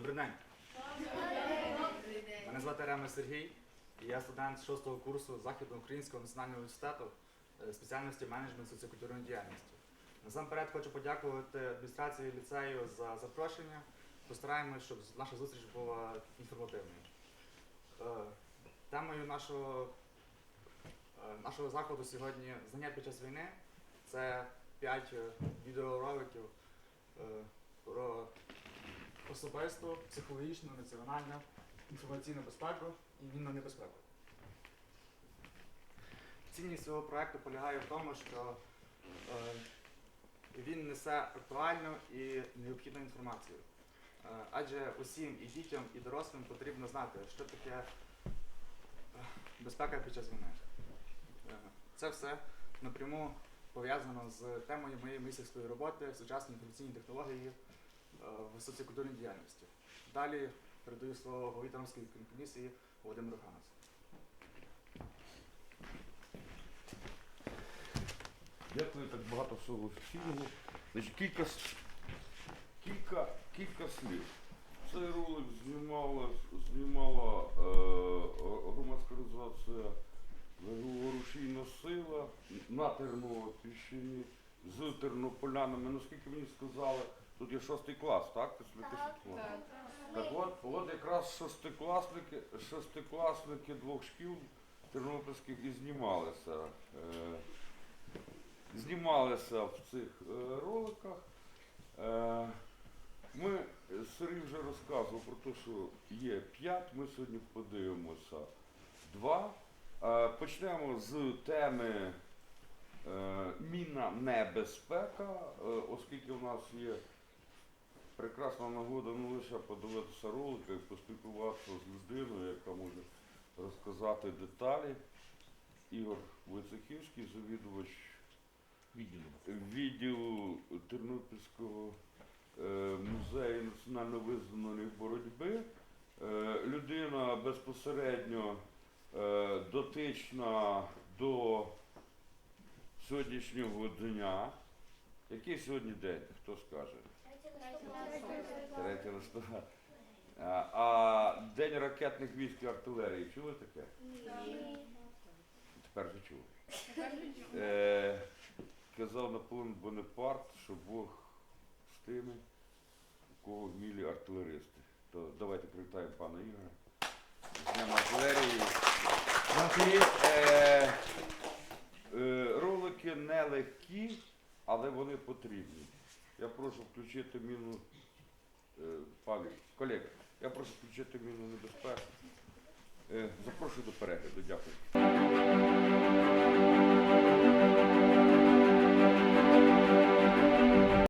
день. Мене звати Рема Сергій, і я студент 6 курсу Західноукраїнського національного університету е, спеціальності менеджмент соціокультурної діяльності. Насамперед хочу подякувати адміністрації ліцею за запрошення. Постараємось, щоб наша зустріч була інформативною. Е, Темою нашого, е, нашого заходу сьогодні знання під час війни. Це 5 відеороликів про особисту, психологічну, національну, інформаційну безпеку і вільну небезпеку. Цінність цього проекту полягає в тому, що е, він несе актуальну і необхідну інформацію. Е, адже усім і дітям, і дорослим потрібно знати, що таке е, безпека під час війни. Е, Це все напряму пов'язано з темою моєї мисливської роботи сучасні інформаційні технології в соціокультурній діяльності. Далі передаю слово голові Тернопільської комісії Володимиру Ханасу. Дякую, так багато всього офіційного. Значить, кілька, кілька, кілька слів. Цей ролик знімала, знімала е, громадська організація Рушійна сила на Тернопільщині з тернополянами. Наскільки мені сказали, тут є шостий клас, так? Собі пишеш? Так от, от якраз шестикласники, шестикласники двох шкіл тернопільських і знімалися. Е, знімалися в цих е, роликах. Е, ми, Сергій вже розказував про те, що є п'ять, ми сьогодні подивимося два. Е, почнемо з теми е, мінна небезпека, е, оскільки в нас є прекрасна нагода не лише подивитися ролики, і поспілкуватися з людиною, яка може розказати деталі. Ігор Войцехівський, завідувач відділу Тернопільського е, музею національно визнаної боротьби. Е, Людина безпосередньо е, дотична до сьогоднішнього дня. Який сьогодні день? Хто скаже? 3 листопада. А, а День ракетних військ і артилерії чули таке? Ні. Тепер вже чули. Е, казав Наполеон Бонапарт, що Бог з тими, у кого вмілі артилеристи. То давайте привітаємо пана Ігоря. З Днем артилерії. Е, е, ролики нелегкі, але вони потрібні. Я прошу включити міну. Е, пане колега, я прошу включити міну небезпеки. Е, запрошую до перегляду, дякую.